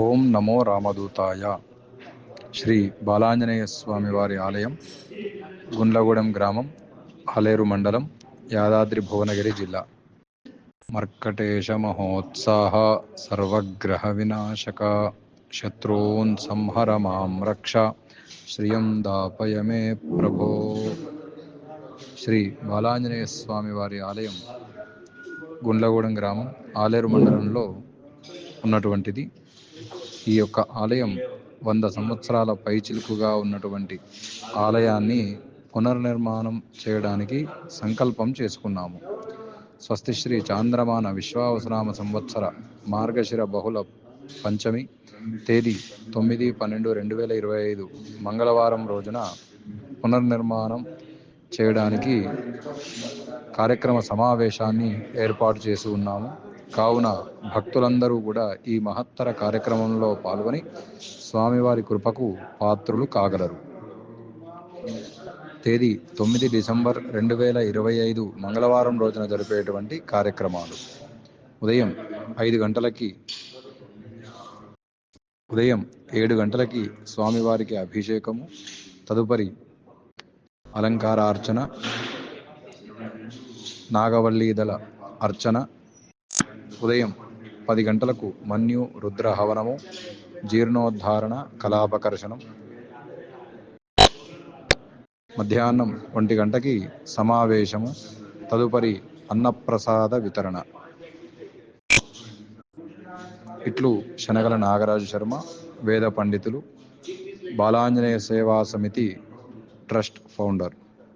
ఓం నమో రామదూతాయ. శ్రీ బాలాంజనేయ స్వామి వారి ఆలయం గుండ్లగూడెం గ్రామం హలేరు మండలం యాదాద్రి భువనగిరి జిల్లా. మర్కటేశ మహోత్సాహ సర్వగ్రహ వినాశక శత్రూన్ సంహర మాం రక్ష శ్రియం దాపయ మే ప్రభో. శ్రీ బాలాంజనేయ స్వామి వారి ఆలయం గుండ్లగూడెం గ్రామం ఆలేరు మండలంలో ఉన్నటువంటిది. ఈ యొక్క ఆలయం వంద సంవత్సరాల పైచిలుకుగా ఉన్నటువంటి ఆలయాన్ని పునర్నిర్మాణం చేయడానికి సంకల్పం చేసుకున్నాము. స్వస్తి శ్రీ చాంద్రమాన విశ్వావసనామ సంవత్సర మార్గశిర బహుళ పంచమి తేదీ తొమ్మిది పన్నెండు రెండు వేల ఇరవై ఐదు మంగళవారం రోజున పునర్నిర్మాణం చేయడానికి కార్యక్రమ సమావేశాన్ని ఏర్పాటు చేసి ఉన్నాము. కావున భక్తులందరూ కూడా ఈ మహత్తర కార్యక్రమంలో పాల్గొని స్వామివారి కృపకు పాత్రులు కాగలరు. తేదీ తొమ్మిది డిసెంబర్ రెండు వేల ఇరవై ఐదు మంగళవారం రోజున జరిపేటువంటి కార్యక్రమాలు. ఉదయం ఐదు గంటలకి ఉదయం ఏడు గంటలకి స్వామివారికి అభిషేకము తదుపరి అలంకార అర్చన నాగవల్లీదల అర్చన ఉదయం పది గంటలకు మన్యు రుద్ర హవనము జీర్ణోద్ధారణ కలాపకర్షణం మధ్యాహ్నం ఒంటి గంటకి సమావేశము తదుపరి అన్నప్రసాద వితరణ. ఇట్లు శనగల నాగరాజు శర్మ వేద పండితులు బాలాంజనేయ సేవా సమితి ట్రస్ట్ ఫౌండర్.